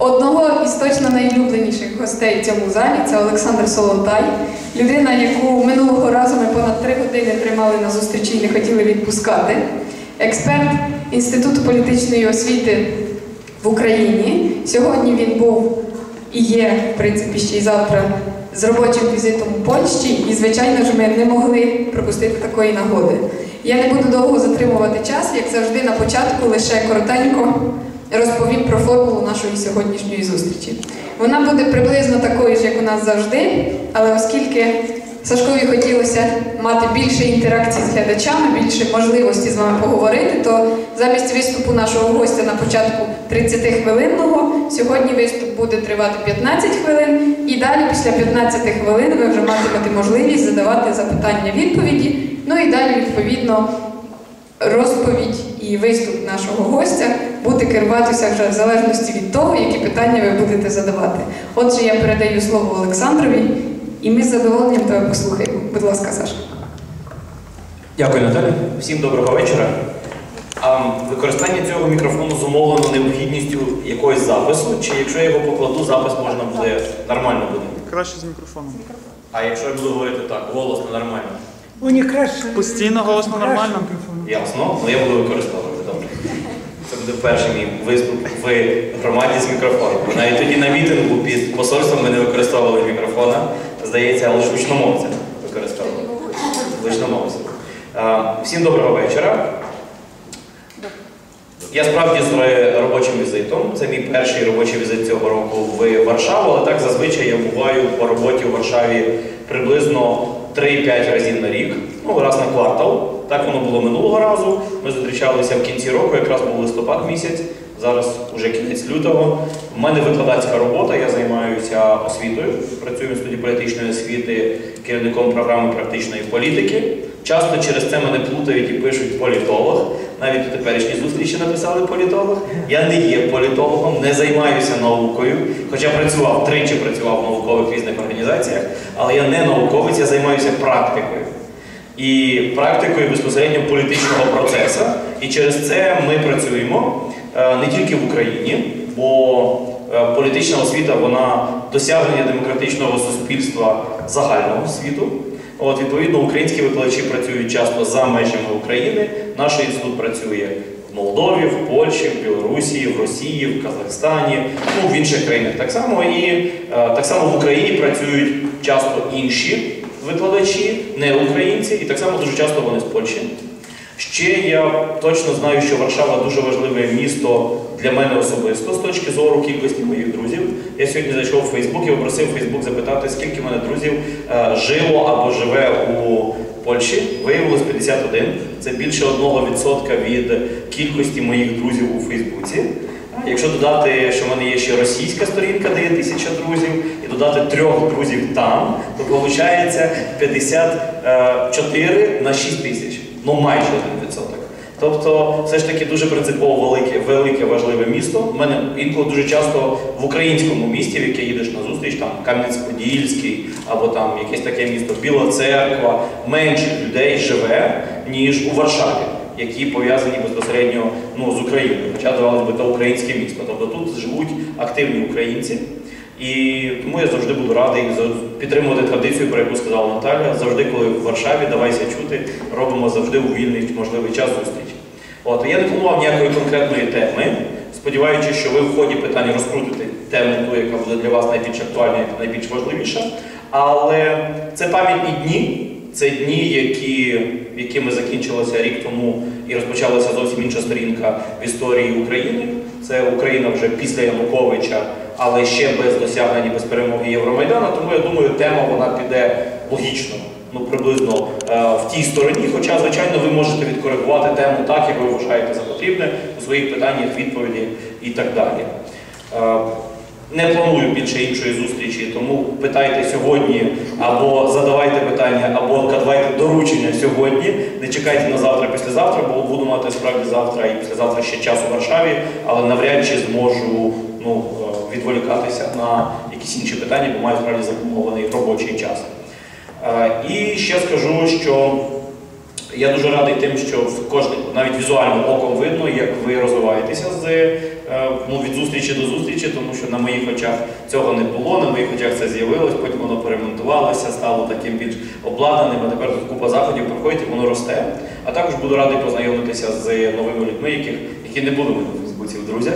Одного із точно найлюбленіших гостей в цьому залі це Олександр Солонтай, людина, яку минулого разу ми понад три години тримали на зустрічі і не хотіли відпускати. Експерт Інституту політичної освіти в Україні. Сьогодні він був і є, в принципі, ще й завтра з робочим візитом у Польщі, і, звичайно ж, ми не могли пропустити такої нагоди. Я не буду довго затримувати час, як завжди, на початку лише коротенько розповім про формулу нашої сьогоднішньої зустрічі. Вона буде приблизно такою ж, як у нас завжди, але оскільки Сашкові хотілося мати більше інтеракцій з глядачами, більше можливості з вами поговорити, то замість виступу нашого гостя на початку 30-хвилинного сьогодні виступ буде тривати 15 хвилин, і далі, після 15 хвилин, ви вже матимете можливість задавати запитання-відповіді. Ну і далі, відповідно, розповідь і виступ нашого гостя буде керуватися вже в залежності від того, які питання ви будете задавати. Отже, я передаю слово Олександрові, і ми з задоволенням тебе послухаємо. Будь ласка, Саша. Дякую, Наталя. Всім доброго вечора. А, використання цього мікрофону зумовлено необхідністю якогось запису, чи якщо я його покладу, запис можна буде нормально буде. Краще з мікрофоном. А якщо я буду говорити так, голосно нормально. У них краще. Постійно голосно нормально? Ясно, ну я буду використовувати. Добре. Це буде перший мій виступ в громаді з мікрофоном. Навіть тоді на мітингу під посольством ми не використовували мікрофона. Здається, лише гучномовця використовували. Гучномовця. Всім доброго вечора. Я справді з робочим візитом. Це мій перший робочий візит цього року в Варшаву, але так зазвичай я буваю по роботі у Варшаві приблизно 3-5 разів на рік, ну раз на квартал. Так воно було минулого разу. Ми зустрічалися в кінці року, якраз був листопад місяць, зараз уже кінець лютого. У мене викладацька робота, я займаюся освітою, працюю в студії політичної освіти керівником програми практичної політики. Часто через це мене плутають і пишуть політолог. Навіть у теперішній зустрічі написали політолог. Я не є політологом, не займаюся наукою, хоча працював тричі працював в наукових різних організаціях, але я не науковець, я займаюся практикою. І практикою безпосередньо політичного процесу. І через це ми працюємо е, не тільки в Україні, бо е, політична освіта вона досягнення демократичного суспільства загального світу. От, відповідно, українські викладачі працюють часто за межами України. Наш інститут працює в Молдові, в Польщі, в Білорусі, в Росії, в Казахстані, ну в інших країнах так само. І е, так само в Україні працюють часто інші викладачі, не українці, і так само дуже часто вони з Польщі. Ще я точно знаю, що Варшава дуже важливе місто для мене особисто з точки зору кількості моїх друзів. Я сьогодні зайшов у Фейсбук і попросив Фейсбук запитати, скільки в мене друзів е, жило або живе у Польщі. Виявилось 51. Це більше 1% від кількості моїх друзів у Фейсбуці. Якщо додати, що в мене є ще російська сторінка, де є тисяча друзів, і додати трьох друзів там, то виходить 54 на 6 тисяч. Ну майже 1%. Тобто, все ж таки дуже принципово велике, велике важливе місто. У мене інколи дуже часто в українському місті, в яке їдеш на зустріч, там Кам'янець-Подільський, або там якесь таке місто Біла Церква, менше людей живе, ніж у Варшаві, які пов'язані безпосередньо ну, з Україною. Хоча здавалося би, це українське місто. Тобто тут живуть активні українці. І тому я завжди буду радий підтримувати традицію, про яку сказала Наталя. Завжди, коли в Варшаві, давайся чути, робимо завжди у вільний можливий час зустріч. От я не планував ніякої конкретної теми, сподіваючись, що ви в ході питання розкрутите тему, ту, яка буде для вас найбільш актуальна і найбільш важливіша. Але це пам'ятні дні. Це дні, які, якими закінчилося рік тому і розпочалася зовсім інша сторінка в історії України. Це Україна вже після Януковича, але ще без досягнення без перемоги Євромайдану. Тому я думаю, тема вона піде логічно, ну приблизно е, в тій стороні. Хоча, звичайно, ви можете відкоригувати тему так, як ви вважаєте за потрібне у своїх питаннях, відповіді і так далі. Е, не планую більше іншої зустрічі, тому питайте сьогодні або задавайте питання, або давайте доручення сьогодні. Не чекайте на завтра, післязавтра, бо буду мати справді завтра і післязавтра ще час у Варшаві, але навряд чи зможу ну, е, відволікатися на якісь інші питання, бо маю справді запланований робочий час. Е, І ще скажу, що Я дуже радий тим, що в кожний, навіть візуально оком видно, як ви розвиваєтеся з, е, ну, від зустрічі до зустрічі, тому що на моїх очах цього не було, на моїх очах це з'явилось, потім воно перемонтувалося, стало таким більш обладнаним, а тепер тут купа заходів проходить і воно росте. А також буду радий познайомитися з новими людьми, яких, які не були в Фейсбуці в друзях,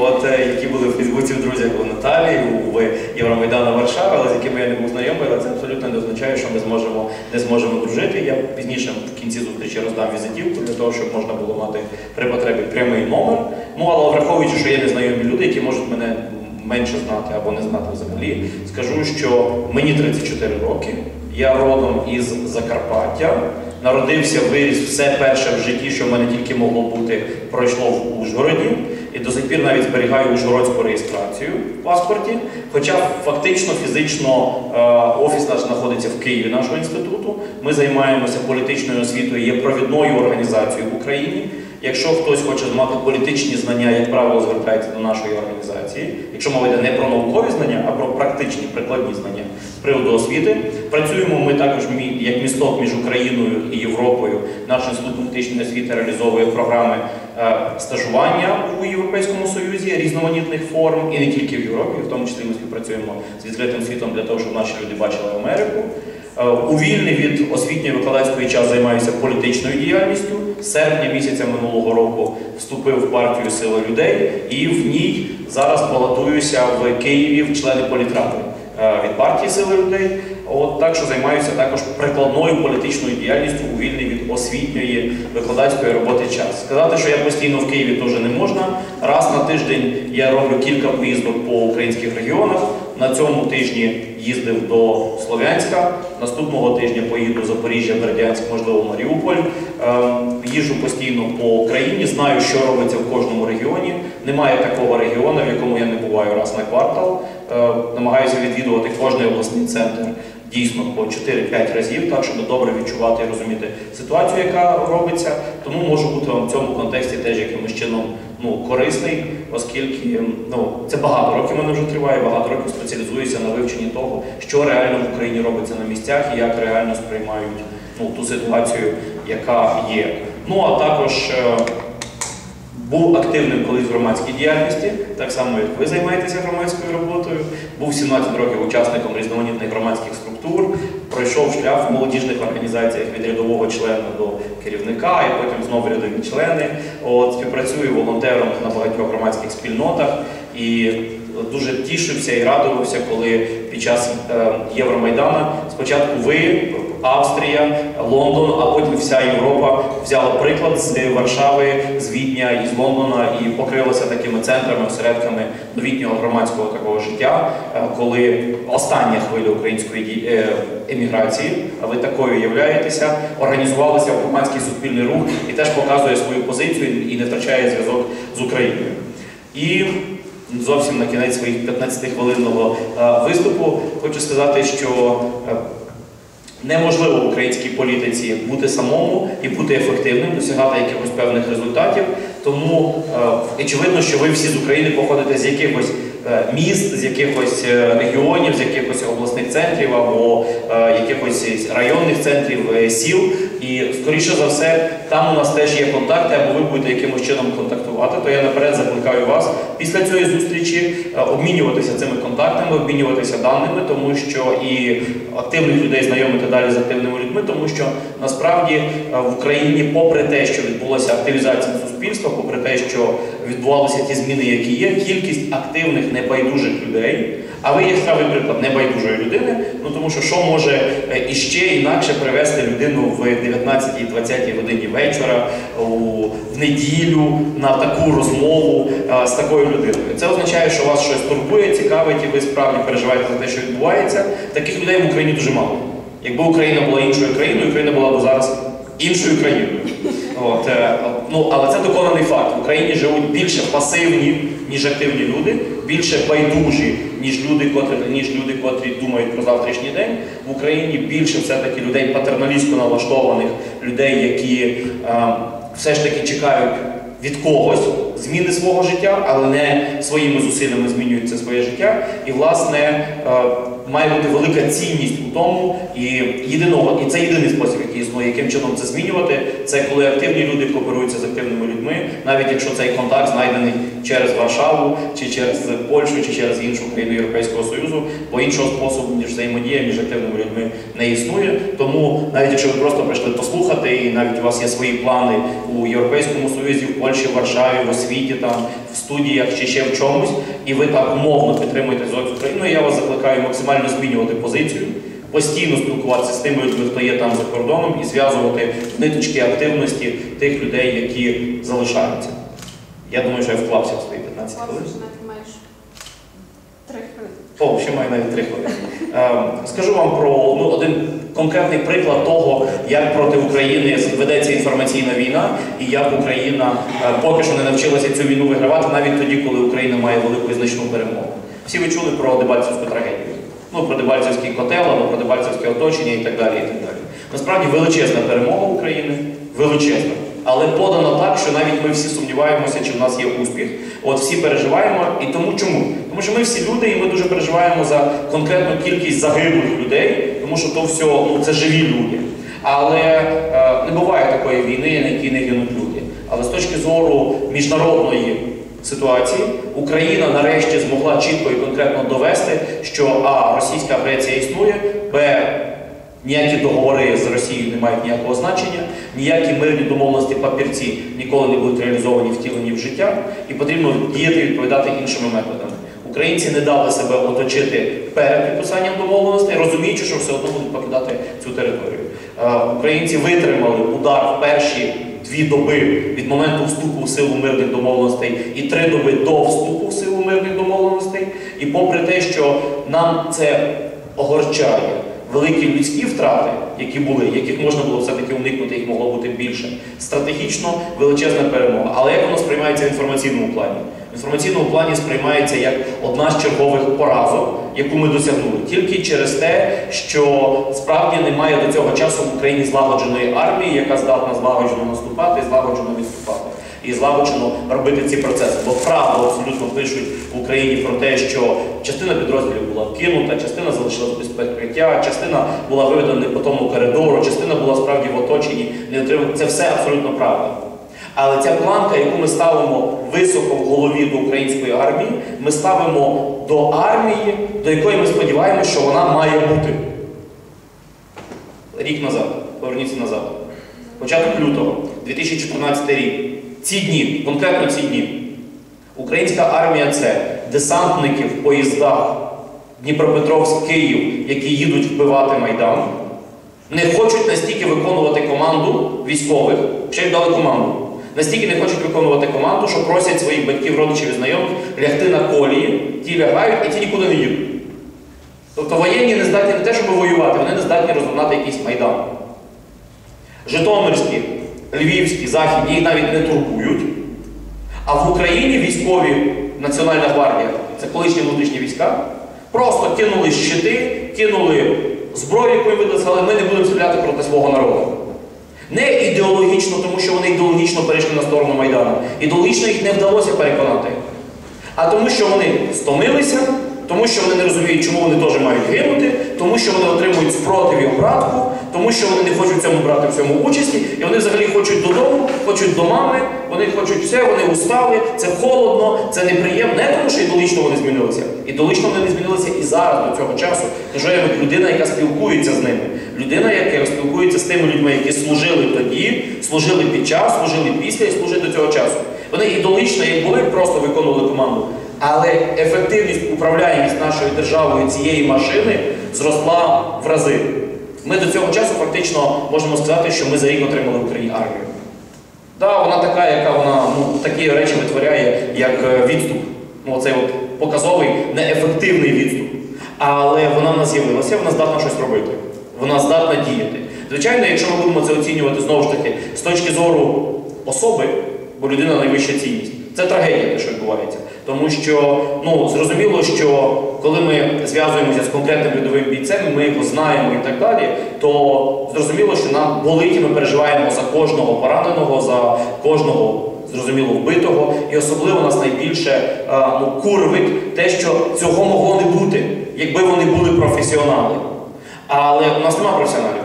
от, е, які були в Фейсбуці в друзях у Наталії, у Євромайдану Варшава, але з якими я не був знайомий, але це абсолютно не означає, що ми зможемо, не зможемо дружити. Я пізніше в кінці зустрічі роздам візитівку для того, щоб можна було мати при потребі прямий номер. Ну, але враховуючи, що є незнайомі люди, які можуть мене менше знати або не знати взагалі, скажу, що мені 34 роки, я родом із Закарпаття, народився, виріс, все перше в житті, що в мене тільки могло бути, пройшло в Ужгороді. І до сих пір навіть зберігаю ужгородську реєстрацію в паспорті. Хоча фактично, фізично е, офіс наш знаходиться в Києві нашого інституту. Ми займаємося політичною освітою, є провідною організацією в Україні. Якщо хтось хоче мати політичні знання, як правило, звертається до нашої організації. Якщо мова йде не про наукові знання, а про практичні прикладні знання з приводу освіти. Працюємо ми також як місток між Україною і Європою. Наш інститут політичної освіти реалізовує програми е, стажування у Європейському Союзі різноманітних форм, і не тільки в Європі, в тому числі ми співпрацюємо з відкритим світом для того, щоб наші люди бачили Америку. Е, У вільний від освітньої викладацької час займаюся політичною діяльністю. З серпня місяця минулого року вступив в партію Сила людей і в ній зараз балотуюся в Києві в члени політради е, від партії Сили людей. От так що займаюся також прикладною політичною діяльністю у вільний від освітньої викладацької роботи час. Сказати, що я постійно в Києві теж не можна. Раз на тиждень я роблю кілька поїздок по українських регіонах. На цьому тижні їздив до Слов'янська. Наступного тижня поїду в Запоріжжя, Бердянськ, можливо, Маріуполь. Ем, Їжджу постійно по Україні, знаю, що робиться в кожному регіоні. Немає такого регіону, в якому я не буваю раз на квартал. Е, Намагаюся відвідувати кожний обласний центр дійсно по 4-5 разів, так щоб добре відчувати і розуміти ситуацію, яка робиться. Тому можу бути вам в цьому контексті теж якимось чином ну, корисний, оскільки ну, це багато років мене вже триває, багато років спеціалізуюся на вивченні того, що реально в Україні робиться на місцях і як реально сприймають ну, ту ситуацію, яка є. Ну а також е, був активним колись в громадській діяльності, так само як ви займаєтеся громадською роботою. Був 17 років учасником різноманітних громадських структур, пройшов шлях в молодіжних організаціях від рядового члена до керівника, і потім знову рядові члени. От, співпрацюю волонтером на багатьох громадських спільнотах і дуже тішився і радувався, коли під час е, Євромайдана спочатку ви, Австрія, Лондон, а потім вся Європа взяла приклад з Варшави, з Відня і з Лондона і покрилася такими центрами, осередками новітнього громадського такого життя, е, коли остання хвиля української е, еміграції, а ви такою являєтеся, організувалися в громадський суспільний рух і теж показує свою позицію і не втрачає зв'язок з Україною. Зовсім на кінець своїх 15-хвилинного е, виступу хочу сказати, що е, неможливо в українській політиці бути самому і бути ефективним, досягати якихось певних результатів. Тому е, очевидно, що ви всі з України походите з якихось міст, з якихось регіонів, з якихось обласних центрів або якихось районних центрів сіл. І скоріше за все, там у нас теж є контакти, або ви будете якимось чином контактувати. То я наперед закликаю вас після цієї зустрічі е, обмінюватися цими контактами, обмінюватися даними, тому що і активних людей знайомити далі з активними людьми, тому що насправді е, в Україні, попри те, що відбулася активізація суспільства, попри те, що відбувалися ті зміни, які є, кількість активних небайдужих людей. А ви яскравий приклад небайдужої людини, ну тому що що може е, іще інакше привести людину в 19-20 годині вечора, у, в неділю на таку розмову е, з такою людиною. Це означає, що вас щось турбує, цікавить, і ви справді переживаєте за те, що відбувається. Таких людей в Україні дуже мало. Якби Україна була іншою країною, Україна була б зараз іншою країною. От, е, ну, але це доконаний факт. В Україні живуть більше пасивні, ніж активні люди, більше байдужі, ніж люди, котрі, ніж люди, котрі думають про завтрашній день. В Україні більше все-таки людей патерналістсько налаштованих, людей, які е, все ж таки чекають від когось зміни свого життя, але не своїми зусиллями змінюють це своє життя. І, власне, е, має бути велика цінність у тому, і єдиного, і це єдиний спосіб, який існує, яким чином це змінювати. Це коли активні люди кооперуються з активними людьми, навіть якщо цей контакт знайдений через Варшаву, чи через Польщу, чи через іншу країну Європейського Союзу, бо іншого способу ніж взаємодія між активними людьми не існує. Тому навіть якщо ви просто прийшли послухати, і навіть у вас є свої плани у Європейському Союзі, в Польщі, в Варшаві, в освіті, там в студіях чи ще в чомусь, і ви так умовно підтримуєте з Україною, я вас закликаю максимально змінювати позицію. Постійно спілкуватися з тими людьми, хто є там за кордоном, і зв'язувати ниточки активності тих людей, які залишаються. Я думаю, що я вклався в свої 15 хвилин. маєш три хвилини. О, ще маю навіть три хвилини. Ем, Скажу вам про ну, один конкретний приклад того, як проти України ведеться інформаційна війна, і як Україна е, поки що не навчилася цю війну вигравати, навіть тоді, коли Україна має велику і значну перемогу. Всі ви чули про Дебальцевську трагедію. Ну, про Дебальцевський котел, або про Дебальцевське оточення і так далі. І так далі. Насправді величезна перемога України, величезна. Але подано так, що навіть ми всі сумніваємося, чи в нас є успіх. От всі переживаємо. І тому чому? Тому що ми всі люди, і ми дуже переживаємо за конкретну кількість загиблих людей, тому що то все ну, це живі люди. Але е, не буває такої війни, на якій не гинуть люди. Але з точки зору міжнародної ситуації, Україна нарешті змогла чітко і конкретно довести, що а російська агресія існує, б Ніякі договори з Росією не мають ніякого значення, ніякі мирні домовленості папірці ніколи не будуть реалізовані, втілені в життя, і потрібно діяти і відповідати іншими методами. Українці не дали себе оточити перед підписанням домовленостей, розуміючи, що все одно будуть покидати цю територію. Е, Українці витримали удар в перші дві доби від моменту вступу в силу мирних домовленостей і три доби до вступу в силу мирних домовленостей. І попри те, що нам це огорчає великі людські втрати, які були, яких можна було все-таки уникнути, їх могло бути більше. Стратегічно величезна перемога. Але як воно сприймається в інформаційному плані? В інформаційному плані сприймається як одна з чергових поразок, яку ми досягнули, тільки через те, що справді немає до цього часу в Україні злагодженої армії, яка здатна злагоджено наступати, і злагоджено відступати. І злагоджено робити ці процеси. Бо правду абсолютно пишуть в Україні про те, що частина підрозділів була кинута, частина залишилась без прикриття, частина була виведена по тому коридору, частина була справді в оточенні, не отримала. Це все абсолютно правда. Але ця планка, яку ми ставимо високо в голові до української армії, ми ставимо до армії, до якої ми сподіваємося, що вона має бути. Рік назад, поверніться назад. Початок лютого, 2014 рік. Ці дні, конкретно ці дні. Українська армія це десантники в поїздах Дніпропетровськ, Київ, які їдуть вбивати Майдан. Не хочуть настільки виконувати команду військових, ще й дали команду. Настільки не хочуть виконувати команду, що просять своїх батьків, родичів і знайомих лягти на колії, ті лягають і ті нікуди не їдуть. Тобто воєнні не здатні не те, щоб воювати, вони не здатні розгонати якийсь майдан. Житомирські, львівські, західні їх навіть не турбують. А в Україні військові Національна гвардія, це колишні внутрішні війська, просто кинули щити, кинули зброю, яку видали, сказали, ми не будемо стріляти проти свого народу. Не ідеологічно, тому що вони ідеологічно перейшли на сторону Майдану. Ідеологічно їх не вдалося переконати. А тому, що вони стомилися, тому що вони не розуміють, чому вони теж мають гинути, тому що вони отримують спротив і обратку, тому що вони не хочуть в цьому брати в цьому участі, і вони взагалі хочуть додому, хочуть до мами, вони хочуть все, вони устали, це холодно, це неприємно. Не тому, що ідеологічно вони змінилися. Ідеологічно вони не змінилися і зараз до цього часу. Кажу я людина, яка спілкується з ними. Людина, яка спілкується з тими людьми, які служили тоді, служили під час, служили після і служать до цього часу. Вони ідеологічно, як були, просто виконували команду. Але ефективність, управляємість нашою державою цієї машини зросла в рази. Ми до цього часу фактично можемо сказати, що ми за рік отримали в Україні армію. Так, вона така, яка вона ну, такі речі витворяє, як е, відступ. Ну, оцей от показовий, неефективний відступ. Але вона в нас з'явилася, вона здатна щось робити. Вона здатна діяти. Звичайно, якщо ми будемо це оцінювати знову ж таки з точки зору особи, бо людина найвища цінність. Це трагедія, те, що відбувається. Тому що ну, зрозуміло, що коли ми зв'язуємося з конкретним рядовим бійцем, ми його знаємо і так далі, то зрозуміло, що нам болить і ми переживаємо за кожного пораненого, за кожного зрозуміло вбитого. І особливо нас найбільше ну, курвить те, що цього могло не бути, якби вони були професіонали. Але у нас немає професіоналів.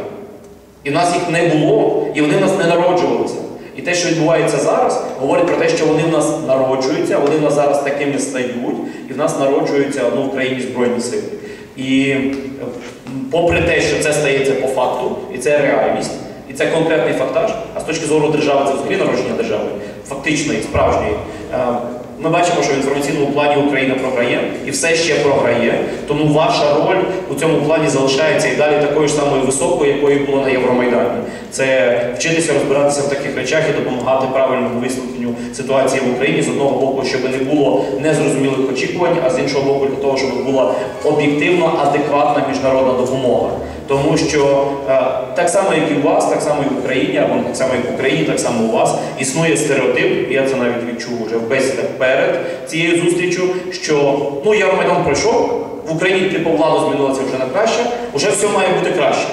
І в нас їх не було, і вони в нас не народжувалися. І те, що відбувається зараз, говорить про те, що вони в нас народжуються, вони в нас зараз такими стають, і в нас народжуються ну, в країні Збройні сили. І попри те, що це стається по факту, і це реальність, і це конкретний фактаж, а з точки зору держави, це взагалі народження держави, фактичної, справжньої. Ми бачимо, що в інформаційному плані Україна програє і все ще програє. Тому ваша роль у цьому плані залишається і далі такою ж самою високою, якою була на Євромайдані. Це вчитися розбиратися в таких речах і допомагати правильному висвітленню ситуації в Україні з одного боку, щоб не було незрозумілих очікувань, а з іншого боку, для того, щоб була об'єктивно адекватна міжнародна допомога. Тому що е, так само, як і у вас, так само і в Україні, або так само, як в Україні, так само у вас існує стереотип, я це навіть відчув вже в бесідах перед цією зустрічю, що ну Євромайдан пройшов, в Україні типу влада змінилася вже на краще, вже все має бути краще.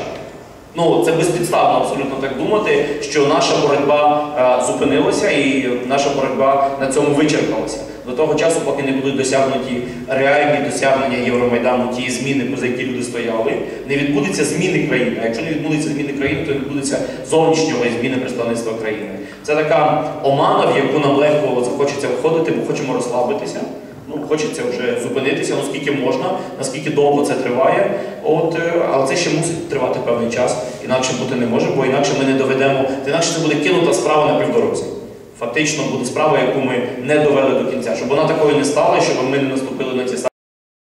Ну, це безпідставно абсолютно так думати, що наша боротьба е, зупинилася і наша боротьба на цьому вичерпалася. До того часу, поки не будуть досягнуті реальні досягнення Євромайдану, ті зміни, за які люди стояли, не відбудеться зміни країни. А якщо не відбудеться зміни країни, то відбудеться зовнішнього і зміни представництва країни. Це така омана, в яку нам легко захочеться входити, бо хочемо розслабитися. Ну, хочеться вже зупинитися, наскільки можна, наскільки довго це триває. От, е, але це ще мусить тривати певний час, інакше бути не може, бо інакше ми не доведемо, інакше це буде кинута справа на півдорозі. Фактично буде справа, яку ми не довели до кінця, щоб вона такою не стала, щоб ми не наступили на ті самі.